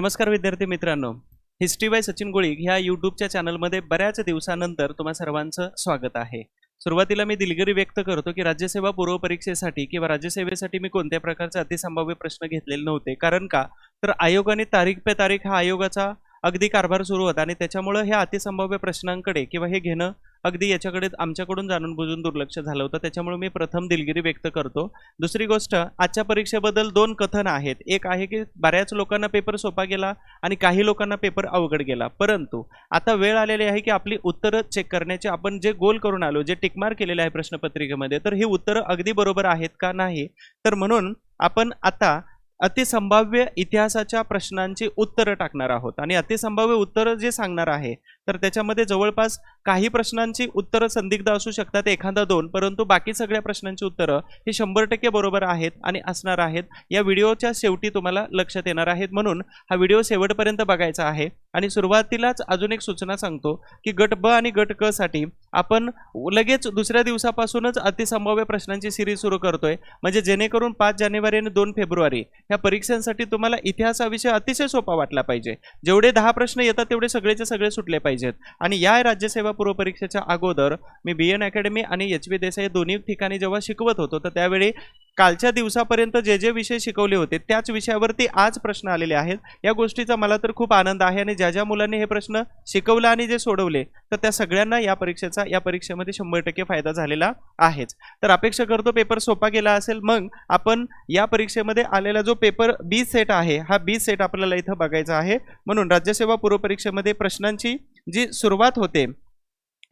नमस्कार विद्यार्थी मित्रांनो. हिस्ट्री बाय सचिन गोळी ह्या यूट्यूबच्या चॅनलमध्ये बऱ्याच दिवसानंतर तुम्हा सर्वांचं स्वागत आहे. सुरुवातीला मी दिलगिरी व्यक्त करतो की राज्यसेवा पूर्व परीक्षेसाठी किंवा राज्यसेवेसाठी मी कोणत्या प्रकारचे अतिसंभाव्य प्रश्न घेतलेले नव्हते. कारण का? तर आयोगाने तारीख पे तारीख हा आयोगाचा अगदी कारभार सुरू होता आणि त्याच्यामुळं ह्या अतिसंभाव्य प्रश्नांकडे किंवा हे घेणं अगदी याच्याकडे आमच्याकडून जाणून बुजून दुर्लक्ष झालं होतं. त्याच्यामुळे मी प्रथम दिलगिरी व्यक्त करतो. दुसरी गोष्ट आजच्या परीक्षेबद्दल दोन कथन आहेत. एक आहे की बऱ्याच लोकांना पेपर सोपा गेला आणि काही लोकांना पेपर अवघड गेला. परंतु आता वेळ आलेली आहे की आपली उत्तरं चेक करण्याचे. आपण जे गोल करून आलो जे टिकमार केलेले आहे प्रश्नपत्रिकेमध्ये तर ही उत्तरं अगदी बरोबर आहेत का नाही? तर म्हणून आपण आता अतिसंभाव्य इतिहासाच्या प्रश्नांची उत्तरं टाकणार आहोत. आणि अतिसंभाव्य उत्तरं जे सांगणार आहे तर त्याच्यामध्ये जवळपास काही प्रश्नांची उत्तरं संदिग्ध असू शकतात एखादा दोन. परंतु बाकी सगळ्या प्रश्नांची उत्तरं ही शंभर टक्के बरोबर आहेत आणि असणार आहेत. या व्हिडिओच्या शेवटी तुम्हाला लक्षात येणार आहेत. म्हणून हा व्हिडिओ शेवटपर्यंत बघायचा आहे. आणि सुरुवातीलाच अजून एक सूचना सांगतो की गट ब आणि गट क साठी आपण लगेच दुसऱ्या दिवसापासूनच अतिसंभाव्य प्रश्नांची सिरीज सुरू करतोय. म्हणजे जेणेकरून पाच जानेवारी आणि दोन फेब्रुवारी ह्या परीक्षांसाठी तुम्हाला इतिहास हा विषय अतिशय सोपा वाटला पाहिजे. जेवढे दहा प्रश्न येतात तेवढे सगळेचे सगळे सुटले पाहिजे. पाहिजेत. आणि या राज्यसेवा पूर्व परीक्षेच्या अगोदर मी बी एन अकॅडमी आणि एच बी देसाई दोन्ही ठिकाणी जेव्हा शिकवत होतो तर त्यावेळी कालच्या दिवसापर्यंत जे जे विषय शिकवले होते त्याच विषयावरती आज प्रश्न आलेले आहेत. या गोष्टीचा मला तर खूप आनंद आहे आणि ज्या ज्या मुलांनी हे प्रश्न शिकवला आणि जे सोडवले तर त्या सगळ्यांना या परीक्षेचा या परीक्षेमध्ये शंभर टक्के फायदा झालेला आहेच. तर अपेक्षा करतो पेपर सोपा गेला असेल मग आपण या परीक्षेमध्ये आलेला जो पेपर बी सेट आहे हा बी सेट आपल्याला इथं बघायचा आहे. म्हणून राज्यसेवा पूर्व परीक्षेमध्ये प्रश्नांची जी सुरुवात होते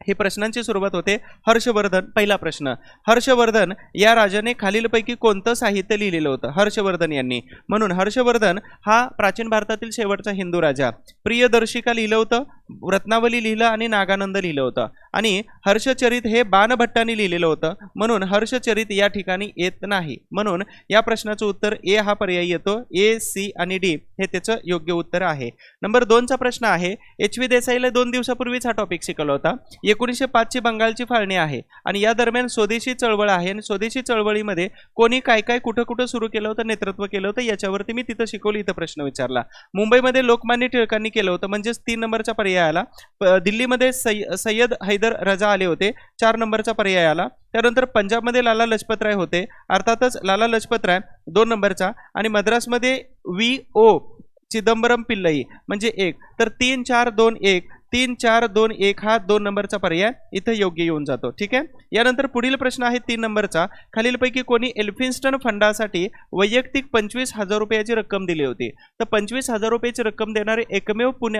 ही प्रश्नांची सुरुवात होते हर्षवर्धन पहिला प्रश्न. हर्षवर्धन या राजाने खालीलपैकी कोणतं साहित्य लिहिलेलं होतं? हर्षवर्धन यांनी. म्हणून हर्षवर्धन हा प्राचीन भारतातील शेवटचा हिंदू राजा. प्रियदर्शिका लिहिलं होतं? रत्नावली लिहिलं आणि नागानंद लिहिलं होतं. आणि हर्षचरित हे बाणभट्टाने लिहिलेलं होतं. म्हणून हर्षचरित या ठिकाणी येत नाही. म्हणून या प्रश्नाचं उत्तर ए हा पर्याय येतो. ए सी आणि डी हे त्याचं योग्य उत्तर आहे. नंबर दोनचा प्रश्न आहे. एच व्ही देसाईला दोन दिवसापूर्वीच हा टॉपिक शिकवला होता. एकोणीसशे पाचची बंगालची फाळणी आहे. आणि या दरम्यान स्वदेशी चळवळ आहे आणि स्वदेशी चळवळीमध्ये कोणी काय काय कुठं कुठं सुरू केलं होतं नेतृत्व केलं होतं याच्यावरती मी तिथं शिकवली इथं प्रश्न विचारला. मुंबईमध्ये लोकमान्य टिळकांनी केलं होतं म्हणजेच तीन नंबरचा पर्याय आला दिल्लीमध्ये सै सय्यद हैदर रजा आले होते चार नंबरचा पर्याय आला त्यानंतर पंजाबमध्ये लाला लजपतराय होते अर्थातच लाला लजपतराय दोन नंबरचा. आणि मद्रासमध्ये व्ही ओ चिदंबरम पिल्लई म्हणजे एक. तर तीन चार दोन एक तीन चार दोन एक हा दोन नंबरचा पर्याय इथं योग्य येऊन जातो. ठीक आहे? यानंतर पुढील प्रश्न आहे तीन नंबरचा. खालीलपैकी कोणी एल्फिन्स्टन फंडासाठी वैयक्तिक पंचवीस हजार रुपयाची रक्कम दिली होती. तर पंचवीस हजार रुपयाची रक्कम देणारे एकमेव पुणे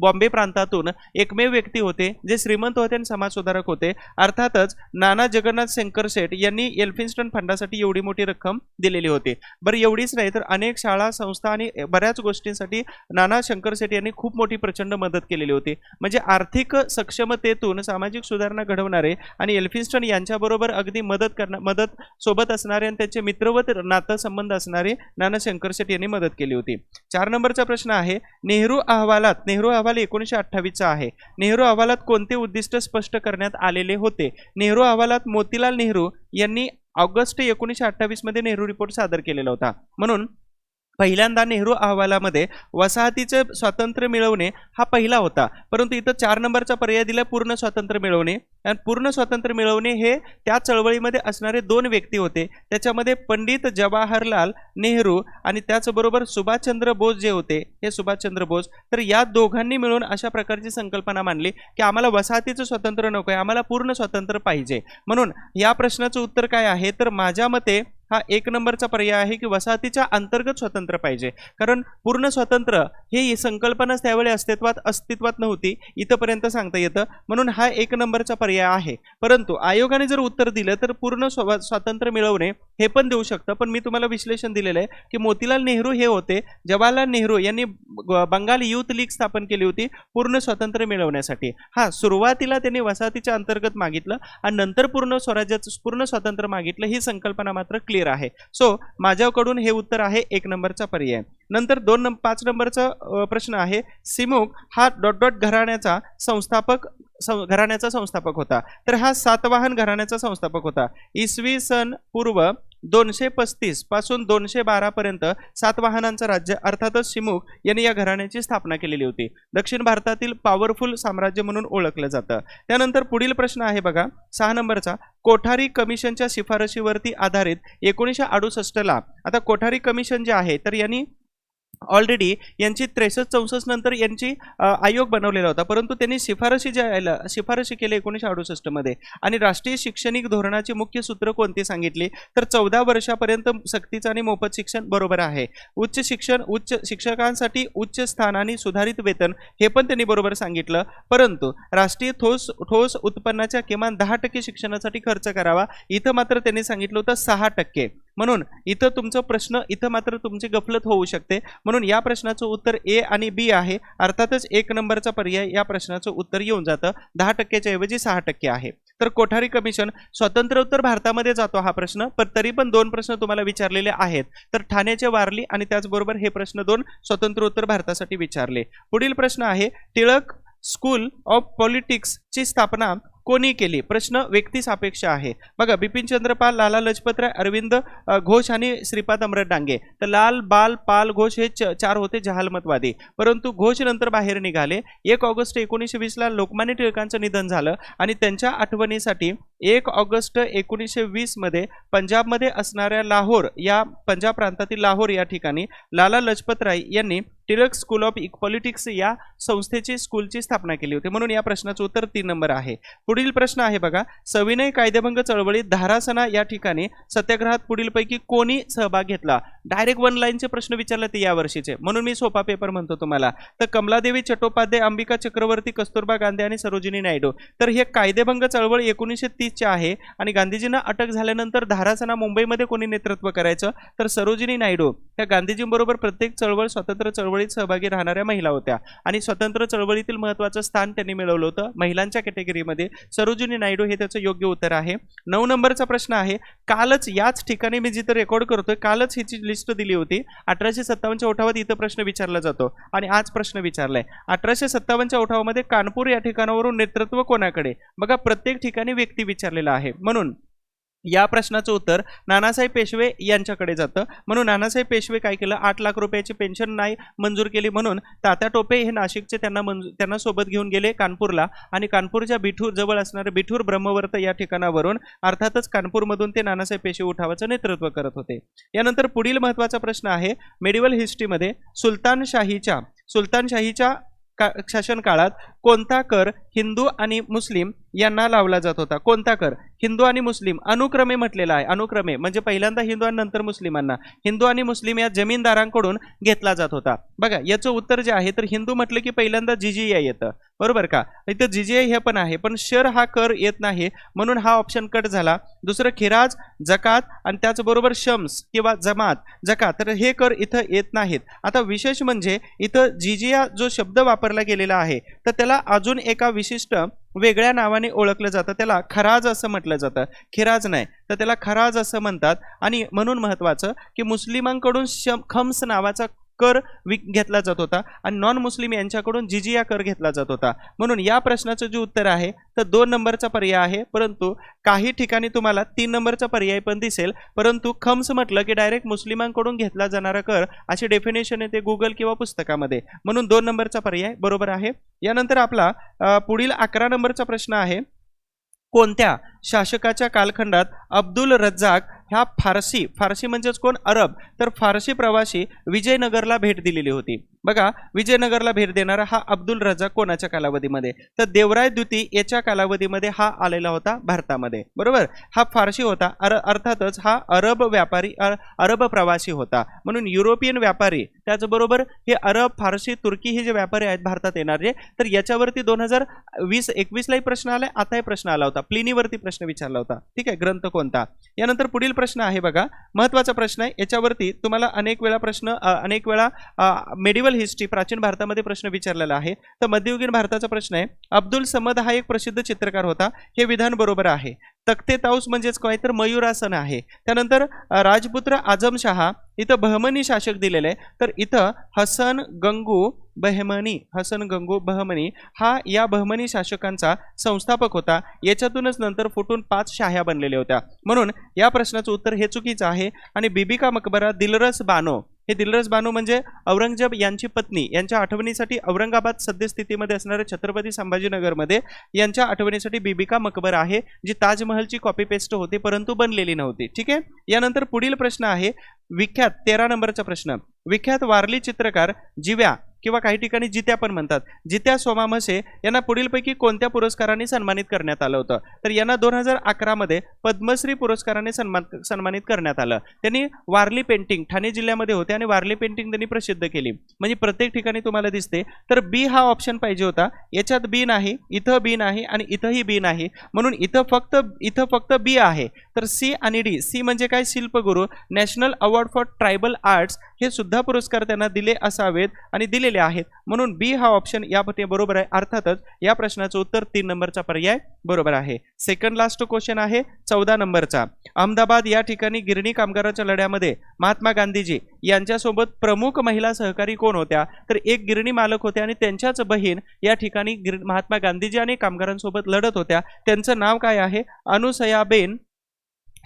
बॉम्बे प्रांतातून एकमेव व्यक्ती होते जे श्रीमंत होते आणि समाजसुधारक होते. अर्थातच नाना जगन्नाथ शंकर शेठ यांनी एल्फिन्स्टन फंडासाठी एवढी मोठी रक्कम दिलेली होती. बरं एवढीच नाही तर अनेक शाळा संस्था आणि बऱ्याच गोष्टींसाठी नाना शंकर शेठ यांनी खूप मोठी प्रचंड मदत केलेली होती. म्हणजे आर्थिक सक्षमतेतून सामाजिक सुधारणा घडवणारे आणि एल्फिन्स्टन यांच्याबरोबर अगदी मदत करणार मदत सोबत असणारे आणि त्यांचे मित्रवत नातेसंबंध असणारे नाना शंकर शेठ यांनी मदत केली होती. चार नंबरचा प्रश्न आहे नेहरू अहवालात नेहरू अहवाल एकोणीसशे अठ्ठावीसचा आहे. नेहरू अहवालात कोणते उद्दिष्ट स्पष्ट करण्यात आलेले होते? नेहरू अहवालात मोतीलाल नेहरू यांनी ऑगस्ट एकोणीसशे अठ्ठावीसमध्ये नेहरू रिपोर्ट सादर केलेला होता. म्हणून पहिल्यांदा नेहरू अहवालामध्ये वसाहतीचे स्वातंत्र्य मिळवणे हा पहिला होता. परंतु इथं चार नंबरचा पर्याय दिला पूर्ण स्वातंत्र्य मिळवणे. आणि पूर्ण स्वातंत्र्य मिळवणे हे त्या चळवळीमध्ये असणारे दोन व्यक्ती होते. त्याच्यामध्ये पंडित जवाहरलाल नेहरू आणि त्याचबरोबर सुभाषचंद्र बोस जे होते हे सुभाषचंद्र बोस. तर या दोघांनी मिळून अशा प्रकारची संकल्पना मांडली की आम्हाला वसाहतीचं स्वातंत्र्य नको आहे आम्हाला पूर्ण स्वातंत्र्य पाहिजे. म्हणून या प्रश्नाचं उत्तर काय आहे? तर माझ्या मते हा एक नंबरचा पर्याय आहे की वसाहतीच्या अंतर्गत स्वतंत्र पाहिजे. कारण पूर्ण स्वतंत्र ही संकल्पनाच त्यावेळी अस्तित्वात अस्तित्वात नव्हती. इथंपर्यंत सांगता येतं. म्हणून हा एक नंबरचा पर्याय आहे. परंतु आयोगाने जर उत्तर दिलं तर पूर्ण स्व स्वातंत्र्य मिळवणे हे पण देऊ शकतं. पण मी तुम्हाला विश्लेषण दिलेलं आहे की मोतीलाल नेहरू हे होते. जवाहरलाल नेहरू यांनी बंगाल युथ लीग स्थापन केली होती पूर्ण स्वातंत्र्य मिळवण्यासाठी. हा सुरुवातीला त्यांनी वसाहतीच्या अंतर्गत मागितलं आणि नंतर पूर्ण स्वराज्याचं पूर्ण स्वातंत्र्य मागितलं ही संकल्पना मात्र क्लिअर आहे. सो माझ्याकडून हे उत्तर आहे एक नंबरचा पर्याय. नंतर दोन नंबर पाच नंबरचा प्रश्न आहे. सिमुक हा डॉट डॉट घराण्याचा संस्थापक सं- घराण्याचा संस्थापक होता. तर हा सातवाहन घराण्याचा संस्थापक होता. इसवी सन पूर्व दोनशे पस्तीसपासून दोनशे बारापर्यंत सातवाहनांचं राज्य अर्थातच शिमुख यांनी या घराण्याची स्थापना केलेली होती. दक्षिण भारतातील पॉवरफुल साम्राज्य म्हणून ओळखलं जातं. त्यानंतर पुढील प्रश्न आहे बघा. सहा नंबरचा कोठारी कमिशनच्या शिफारशीवरती आधारित एकोणीसशे अडुसष्टला आता कोठारी कमिशन जे आहे तर यांनी ऑलरेडी यांची त्रेसष्ट चौसष्ट नंतर यांची आयोग बनवलेला होता. परंतु त्यांनी शिफारशी ज्या आल्या- शिफारशी केल्या एकोणीसशे अडुसष्टमध्ये आणि राष्ट्रीय शैक्षणिक धोरणाची मुख्य सूत्र कोणती सांगितली? तर चौदा वर्षापर्यंत सक्तीचं आणि मोफत शिक्षण बरोबर आहे. उच्च शिक्षण उच्च शिक्षकांसाठी उच्च स्थान आणि सुधारित वेतन हे पण त्यांनी बरोबर सांगितलं. परंतु राष्ट्रीय ठोस ठोस उत्पन्नाच्या किमान दहा टक्के शिक्षणासाठी खर्च करावा इथं मात्र त्यांनी सांगितलं होतं सहा टक्के. म्हणून इथं तुमचा प्रश्न इथं मात्र तुमची गफलत होऊ शकते. म्हणून या प्रश्नाचं उत्तर ए आणि बी आहे. अर्थातच एक नंबरचा पर्याय या प्रश्नाचं उत्तर येऊन जातं. दहा टक्क्याच्या ऐवजी सहा टक्के आहे. तर कोठारी कमिशन स्वातंत्र्योत्तर भारतामध्ये जातो हा प्रश्न पण तरी पण दोन प्रश्न तुम्हाला विचारलेले आहेत. तर ठाण्याचे वारली आणि त्याचबरोबर हे प्रश्न दोन स्वातंत्र्योत्तर भारतासाठी विचारले. पुढील प्रश्न आहे टिळक स्कूल ऑफ पॉलिटिक्सची स्थापना कोणी केली? प्रश्न व्यक्ती सापेक्ष आहे. बघा बिपिन चंद्रपाल लाला लजपतराय अरविंद घोष आणि श्रीपाद अमरत डांगे. तर लाल बाल पाल घोष हे च- चार होते जहालमतवादी. परंतु घोष नंतर बाहेर निघाले. एक ऑगस्ट एकोणीसशे वीसला लोकमान्य टिळकांचं निधन झालं आणि त्यांच्या आठवणीसाठी एक ऑगस्ट एकोणीसशे वीसमध्ये पंजाबमध्ये असणाऱ्या लाहोर या पंजाब प्रांतातील लाहोर या ठिकाणी लाला लजपत राय यांनी टिळक स्कूल ऑफ पॉलिटिक्स या संस्थेची स्कूलची स्थापना केली होती. म्हणून या प्रश्नाचं उत्तर तीन नंबर आहे. पुढील प्रश्न आहे बघा. सविनय कायदेभंग चळवळीत धारासना या ठिकाणी सत्याग्रहात पुढीलपैकी कोणी सहभाग घेतला? डायरेक्ट वन लाईनचे प्रश्न विचारले ते या वर्षीचे. म्हणून मी सोपा पेपर म्हणतो तुम्हाला. तर कमलादेवी चट्टोपाध्याय अंबिका चक्रवर्ती कस्तुरबा गांधी आणि सरोजिनी नायडू. तर हे कायदेभंग चळवळ एकोणीसशे तीसचे आहे आणि गांधीजींना अटक झाल्यानंतर धारासना मुंबईमध्ये कोणी नेतृत्व करायचं? तर सरोजिनी नायडू. त्या गांधीजींबरोबर प्रत्येक चळवळ स्वतंत्र चळवळीत सहभागी राहणाऱ्या महिला होत्या. आणि स्वतंत्र चळवळीतील महत्त्वाचं स्थान त्यांनी मिळवलं होतं. महिलांच्या कॅटेगरीमध्ये सरोजिनी नायडू हे त्याचं योग्य उत्तर आहे. नऊ नंबरचा प्रश्न आहे कालच याच ठिकाणी मी जिथं रेकॉर्ड करतोय कालच हिची लिस्ट दिली होती. अठराशे सत्तावन्नच्या उठावात इथं प्रश्न विचारला जातो. आणि आज प्रश्न विचारलाय. अठराशे सत्तावन्नच्या उठावामध्ये कानपूर या ठिकाणावरून नेतृत्व कोणाकडे? बघा प्रत्येक ठिकाणी व्यक्ती विचारलेला आहे. म्हणून या प्रश्नाचं उत्तर नानासाहेब पेशवे यांच्याकडे जातं. म्हणून नानासाहेब पेशवे काय केलं? आठ लाख रुपयाची पेन्शन नाही मंजूर केली म्हणून तात्या टोपे हे नाशिकचे त्यांना मंजू त्यांना सोबत घेऊन गेले कानपूरला. आणि कानपूरच्या बिठूर जवळ असणारे बिठूर ब्रह्मवर्त या ठिकाणावरून अर्थातच कानपूरमधून ते नानासाहेब पेशवे उठावाचं नेतृत्व करत होते. यानंतर पुढील महत्त्वाचा प्रश्न आहे मेडिवल हिस्ट्रीमध्ये सुलतानशाहीच्या सुलतानशाहीच्या का शासनकाळात कोणता कर हिंदू आणि मुस्लिम यांना लावला जात होता. कोणता कर? हिंदू आणि मुस्लिम. अनुक्रमे म्हटलेला आहे. अनुक्रमे. म्हणजे पहिल्यांदा हिंदू आणि नंतर मुस्लिमांना. हिंदू आणि मुस्लिम या जमीनदारांकडून घेतला जात होता. बघा याचं उत्तर जे आहे तर हिंदू म्हटलं की पहिल्यांदा जिजिया येतं. बरोबर का? इथं जिजिया हे पण आहे पण शर हा कर येत नाही म्हणून हा ऑप्शन कट झाला. दुसरं खिराज जकात आणि त्याचबरोबर शम्स किंवा जमात. जकात. तर हे कर इथं येत नाहीत. आता विशेष म्हणजे इथं जिजिया जो शब्द वापरला गेलेला आहे तर त्याला अजून एका विशिष्ट वेगळ्या नावाने ओळखलं जातं. त्याला खराज असं म्हटलं जातं. खिराज नाही. तर त्याला खराज असं म्हणतात. आणि म्हणून महत्त्वाचं की मुस्लिमांकडून शम खम्स नावाचा कर वि घेतला जात होता आणि नॉन मुस्लिम यांच्याकडून जिजिया कर घेतला जात होता. म्हणून या प्रश्नाचं जे उत्तर आहे तर दोन नंबरचा पर्याय आहे परंतु काही ठिकाणी तुम्हाला तीन नंबरचा पर्याय पण दिसेल. परंतु खम्स म्हटलं की डायरेक्ट मुस्लिमांकडून घेतला जाणारा कर अशी डेफिनेशन येते गुगल किंवा पुस्तकामध्ये. म्हणून दोन नंबरचा पर्याय बरोबर आहे. यानंतर आपला पुढील अकरा नंबरचा प्रश्न आहे. कोणत्या शासकाच्या कालखंडात अब्दुल रज्जाक ह्या फारसी फारसी म्हणजेच कोण? अरब. तर फारसी प्रवासी विजयनगरला भेट दिलेली होती. बघा विजयनगरला भेट देणारा हा अब्दुल रजा कोणाच्या कालावधीमध्ये? तर देवराय द्विती याच्या कालावधीमध्ये हा आलेला होता भारतामध्ये बरोबर? हा फारशी होता अर अर्थातच हा अरब व्यापारी अरब प्रवासी होता. म्हणून युरोपियन व्यापारी त्याचबरोबर हे अरब फारसी तुर्की हे जे व्यापारी आहेत भारतात येणारे तर याच्यावरती दोन हजार वीस एकवीसलाही प्रश्न आलाय आताही प्रश्न आला होता. प्लिनीवरती प्रश्न विचारला होता. ठीक आहे ग्रंथ कोणता? यानंतर पुढील प्रश्न आहे बघा. महत्त्वाचा प्रश्न आहे याच्यावरती तुम्हाला अनेक वेळा प्रश्न अनेक वेळा मेडिवल हिस्ट्री प्राचीन भारतामध्ये प्रश्न विचारलेला आहे. तर मध्ययुगीन भारताचा प्रश्न आहे अब्दुल समद हा एक प्रसिद्ध चित्रकार होता. हे विधान बरोबर आहे. तख्ते ताऊस म्हणजेच काय? तर मयुरासन आहे. त्यानंतर राजपुत्र आजमशहा इथं बहमनी शासक दिलेले आहे. तर इथं हसन गंगू बहमनी हसन गंगू बहमनी हा या बहमनी शासकांचा संस्थापक होता. याच्यातूनच नंतर फुटून पाच शाह्या बनलेल्या होत्या. म्हणून या प्रश्नाचं उत्तर हे चुकीचं आहे आणि बिबिका मकबरा दिलरस बानो हे दिलरस बानो म्हणजे औरंगजेब यांची पत्नी यांच्या आठवणीसाठी औरंगाबाद सद्यस्थितीमध्ये असणाऱ्या छत्रपती संभाजीनगरमध्ये यांच्या आठवणीसाठी बिबिका मकबरा आहे जी ताजमहलची कॉपी पेस्ट होती परंतु बनलेली नव्हती. ठीक आहे? यानंतर पुढील प्रश्न आहे विख्यात तेरा नंबरचा प्रश्न. विख्यात वारली चित्रकार जिव्या किंवा काही ठिकाणी जित्या पण म्हणतात. जित्या सोमा म्हसे यांना पुढीलपैकी कोणत्या पुरस्काराने सन्मानित करण्यात आलं होतं? तर यांना दोन हजार अकरामध्ये पद्मश्री पुरस्काराने सन्मान सन्मानित करण्यात आलं. त्यांनी वारली पेंटिंग ठाणे जिल्ह्यामध्ये होते आणि वारली पेंटिंग त्यांनी प्रसिद्ध केली. म्हणजे प्रत्येक ठिकाणी तुम्हाला दिसते. तर बी हा ऑप्शन पाहिजे होता. याच्यात बी नाही इथं बी नाही आणि इथंही बी नाही. म्हणून इथं फक्त इथं फक्त बी आहे. तर सी आणि डी सी म्हणजे काय? Shilpguru national award for tribal arts हे सुद्धा पुरस्कार त्यांना दिले असावेत आणि दिलेले आहेत. म्हणून बी हा ऑप्शन यामध्ये बरोबर आहे. अर्थातच या प्रश्नाचं उत्तर तीन नंबरचा पर्याय बरोबर आहे. सेकंड लास्ट क्वेश्चन आहे. चौदा नंबरचा. अहमदाबाद या ठिकाणी गिरणी कामगाराच्या लढ्यामध्ये महात्मा गांधीजी यांच्यासोबत प्रमुख महिला सहकारी कोण होत्या? तर एक गिरणी मालक होते आणि त्यांच्याच बहीण या ठिकाणी गिर महात्मा गांधीजी आणि कामगारांसोबत लढत होत्या. त्यांचं नाव काय आहे? अनुसयाबेन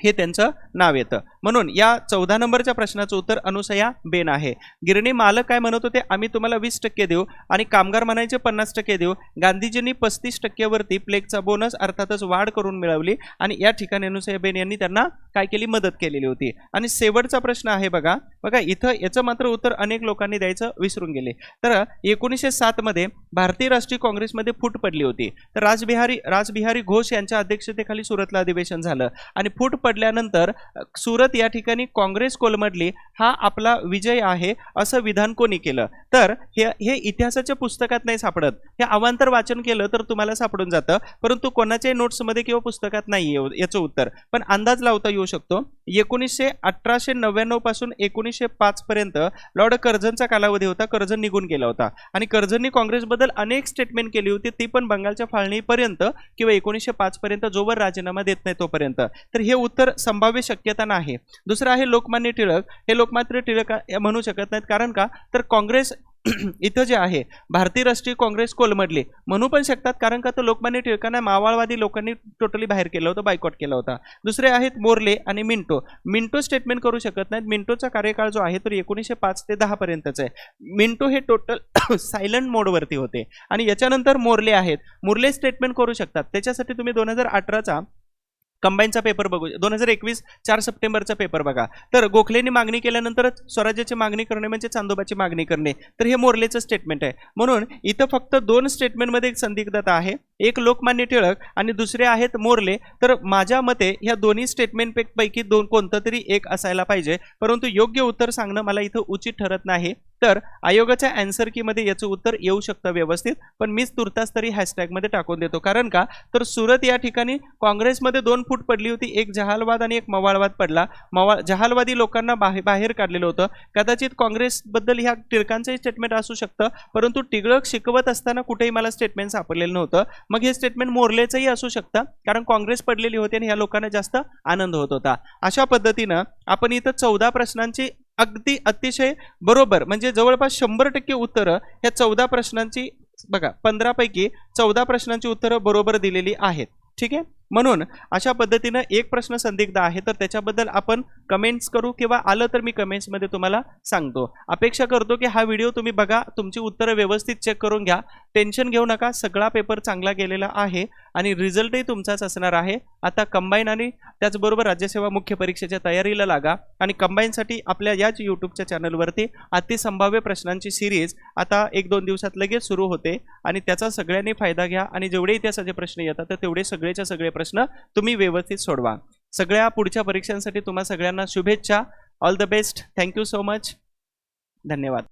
हे त्यांचं नाव येतं. म्हणून या चौदा नंबरच्या प्रश्नाचं उत्तर अनुसया बेन आहे. गिरणी मालक काय म्हणत होते? आम्ही तुम्हाला वीस टक्के देऊ आणि कामगार म्हणायचे पन्नास टक्के देऊ. गांधीजींनी पस्तीस टक्क्यावरती प्लेगचा बोनस अर्थातच वाढ करून मिळवली आणि या ठिकाणी अनुसया बेन यांनी त्यांना काय केली? मदत केलेली होती. आणि शेवटचा प्रश्न आहे बघा. बघा इथं याचं मात्र उत्तर अनेक लोकांनी द्यायचं विसरून गेले. तर एकोणीसशे सातमध्ये भारतीय राष्ट्रीय काँग्रेसमध्ये फूट पडली होती. तर राजबिहारी राजबिहारी घोष यांच्या अध्यक्षतेखाली सुरतला अधिवेशन झालं. आणि फूट पडल्यानंतर सुरत सुरत या ठिकाणी काँग्रेस कोलमडली हा आपला विजय आहे असं विधान कोणी केलं? तर हे हे इतिहासाच्या पुस्तकात नाही सापडत. हे अवांतर वाचन केलं तर तुम्हाला सापडून जातं परंतु कोणाच्याही नोट्समध्ये किंवा पुस्तकात नाही याचं उत्तर. पण अंदाज लावता येऊ शकतो. एकोणीसशे अठराशे नव्याण्णवपासून एकोणीसशे पाच पर्यंत लॉर्ड कर्जनचा कालावधी होता. कर्जन निघून गेला होता. आणि कर्जननी काँग्रेसबद्दल अनेक स्टेटमेंट केली होती. ती पण बंगालच्या फाळणीपर्यंत किंवा एकोणीसशे पाच पर्यंत जोवर राजीनामा देत नाही तोपर्यंत. तर हे उत्तर संभाव्य शक्यता नाही. दुसरं आहे लोकमान्य टिळक. हे लोकमान्य टिळक म्हणू शकत नाहीत. कारण का? तर काँग्रेस इथं जे आहे भारतीय राष्ट्रीय काँग्रेस कोलमडली. म्हणू पण शकतात कारण का तर लोकमान्य टिळकांना मावळवादी लोकांनी टोटली बाहेर केलं होतं बायकॉट केला होता. दुसरे आहेत मोर्ले आणि मिंटो. मिंटो स्टेटमेंट करू शकत नाहीत. मिंटोचा कार्यकाळ जो आहे तो एकोणीसशे पाच ते दहा पर्यंतच आहे. मिंटो हे टोटल सायलंट मोडवरती होते. आणि याच्यानंतर मोर्ले आहेत. मुर्ले स्टेटमेंट करू शकतात. त्याच्यासाठी तुम्ही दोन हजार अठराचा कंबाईनचा पेपर बघू. दोन हजार एकवीस चार सप्टेंबरचा पेपर बघा. तर गोखलेंनी मागणी केल्यानंतरच स्वराज्याची मागणी करणे म्हणजे चांदोबाची मागणी करणे. तर हे मोर्लेचं स्टेटमेंट आहे. म्हणून इथं फक्त दोन स्टेटमेंटमध्ये एक संदिग्धता आहे. एक लोकमान्य टिळक आणि दुसरे आहेत मोर्ले. तर माझ्या मते ह्या दोन्ही स्टेटमेंटपैकी दोन कोणतं तरी एक असायला पाहिजे. परंतु योग्य उत्तर सांगणं मला इथं उचित ठरत नाही. तर आयोगाच्या अँसर कीमध्ये याचं उत्तर येऊ शकतं व्यवस्थित पण मीच तुर्तास तरी हॅशटॅगमध्ये टाकून देतो. कारण का? तर सुरत या ठिकाणी काँग्रेसमध्ये दोन फूट पडली होती एक जहालवाद आणि एक मवाळवाद पडला. मवाळ जहालवादी लोकांना बाहेर बाहेर काढलेलं होतं. कदाचित काँग्रेसबद्दल ह्या टिळकांचंही स्टेटमेंट असू शकतं परंतु टिळक शिकवत असताना कुठेही मला स्टेटमेंट सापडलेलं नव्हतं. मग हे स्टेटमेंट मोरलेचंही असू शकतं कारण काँग्रेस पडलेली होती आणि ह्या लोकांना जास्त आनंद होत होता. अशा पद्धतीनं आपण इथं चौदा प्रश्नांची अगदी अतिशय बरोबर. म्हणजे जवळपास शंभर टक्के उत्तरं ह्या चौदा प्रश्नांची बघा पंधरापैकी चौदा प्रश्नांची उत्तरं बरोबर दिलेली आहेत. ठीक आहे? म्हणून अशा पद्धतीनं एक प्रश्न संदिग्ध आहे तर त्याच्याबद्दल आपण कमेंट्स करू किंवा आलं तर मी कमेंट्समध्ये तुम्हाला सांगतो. अपेक्षा करतो की हा व्हिडिओ तुम्ही बघा तुमची उत्तरं व्यवस्थित चेक करून घ्या. टेन्शन घेऊ नका सगळा पेपर चांगला गेलेला आहे आणि रिझल्टही तुमचाच असणार आहे. आता कंबाईन आणि त्याचबरोबर राज्यसेवा मुख्य परीक्षेच्या तयारीला लागा आणि कंबाईनसाठी आपल्या याच यूट्यूबच्या चॅनलवरती अतिसंभाव्य प्रश्नांची सिरीज आता एक दोन दिवसात लगेच सुरू होते आणि त्याचा सगळ्यांनी फायदा घ्या आणि जेवढे इतिहासाचे प्रश्न येतात तर तेवढे सगळेच्या सगळे प्रश्न तुम्ही व्यवस्थित सोडवा. सगळ्या पुढच्या परीक्षांसाठी तुम्हा सगळ्यांना शुभेच्छा. All the best thank you so much धन्यवाद.